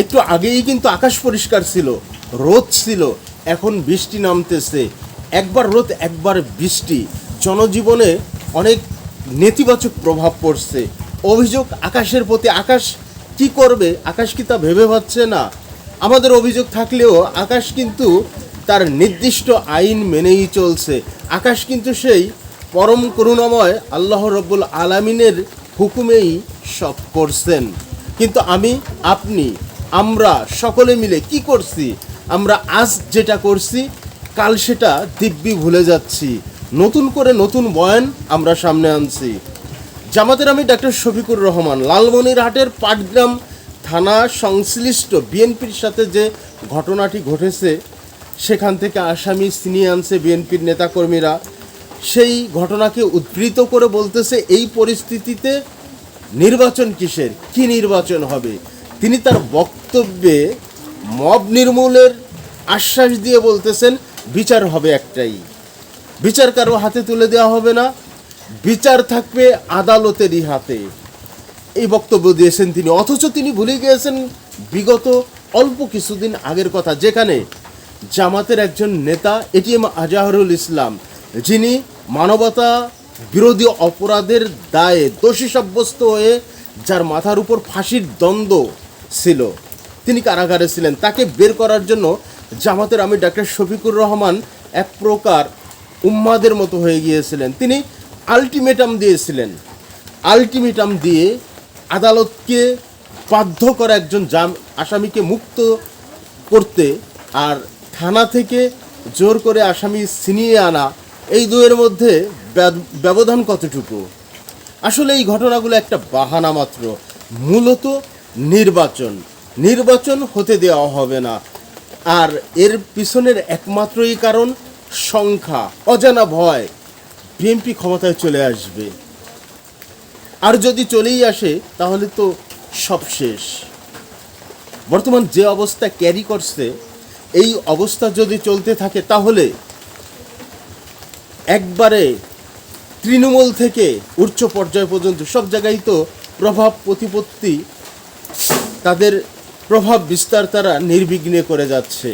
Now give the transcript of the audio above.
একটু আগেই কিন্তু আকাশ পরিষ্কার ছিল, রোদ ছিল, এখন বৃষ্টি নামতেছে। একবার রোদ, একবার বৃষ্টি। জনজীবনে অনেক নেতিবাচক প্রভাব পড়ছে। অভিযোগ আকাশের প্রতি, আকাশ কি করবে? আকাশ কি তা ভেবে পাচ্ছে না। আমাদের অভিযোগ থাকলেও আকাশ কিন্তু তার নির্দিষ্ট আইন মেনেই চলছে। আকাশ কিন্তু সেই পরম করুণাময় আল্লাহ রব্বুল আলামিনের হুকুমেই সব করছেন। কিন্তু আমি, আপনি আমরা সকলে মিলে কি করছি? আমরা আজ যেটা করছি, কাল সেটা দিব্যি ভুলে যাচ্ছি। নতুন করে নতুন বয়ান আমরা সামনে আনছি। জামাতের আমি ডাক্তার শফিকুর রহমান লালমনিরহাটের পাটগ্রাম থানা সংশ্লিষ্ট বিএনপির সাথে যে ঘটনাটি ঘটেছে, সেখান থেকে আসামি ছিনিয়ে আনছে বিএনপির নেতাকর্মীরা। সেই ঘটনাকে উদ্ধৃত করে বলতেছে, এই পরিস্থিতিতে নির্বাচন কিসের? কি নির্বাচন হবে? তিনি তার বক্তব্যে মব নির্মূলের আশ্বাস দিয়ে বলতেছেন, বিচার হবে একটাই। বিচার কারও হাতে তুলে দেওয়া হবে না। বিচার থাকবে আদালতেরই হাতে। এই বক্তব্য দিয়েছেন তিনি। অথচ তিনি ভুলে গিয়েছেন বিগত অল্প কিছুদিন আগের কথা, যেখানে জামাতের একজন নেতা এটিএম আজাহরুল ইসলাম, যিনি মানবতা বিরোধী অপরাধের দায়ে দোষী সাব্যস্ত হয়ে, যার মাথার উপর ফাঁসির দ্বন্দ্ব ছিল। তিনি কারাগারে ছিলেন। তাকে বের করার জন্য জামাতের আমি ডাক্তার শফিকুর রহমান এক প্রকার উম্মাদের মতো হয়ে গিয়েছিলেন। তিনি আলটিমেটাম দিয়েছিলেন। আলটিমেটাম দিয়ে আদালতকে বাধ্য করা একজন জাম আসামিকে মুক্ত করতে আর থানা থেকে জোর করে আসামি ছিনিয়ে আনা, এই দুয়ের মধ্যে ব্যব- ব্যবধান কতটুকু? আসলে এই ঘটনাগুলো একটা বাহানা মাত্র। মূলত নির্বাচন। নির্বাচন হতে দেওয়া হবে না। আর এর পিছনের একমাত্রই কারণ, সংখ্যা, অজানা ভয়। বিএনপি ক্ষমতায় চলে আসবে। আর যদি চলেই আসে, তাহলে তো সব শেষ। বর্তমান যে অবস্থা ক্যারি করছে, এই অবস্থা যদি চলতে থাকে, তাহলে একবারে তৃণমূল থেকে উচ্চ পর্যায় পর্যন্ত সব জায়গায় তো প্রভাব, প্রতিপত্তি তাদের প্রভাব বিস্তার তারা নির্বিঘ্নে করে যাচ্ছে।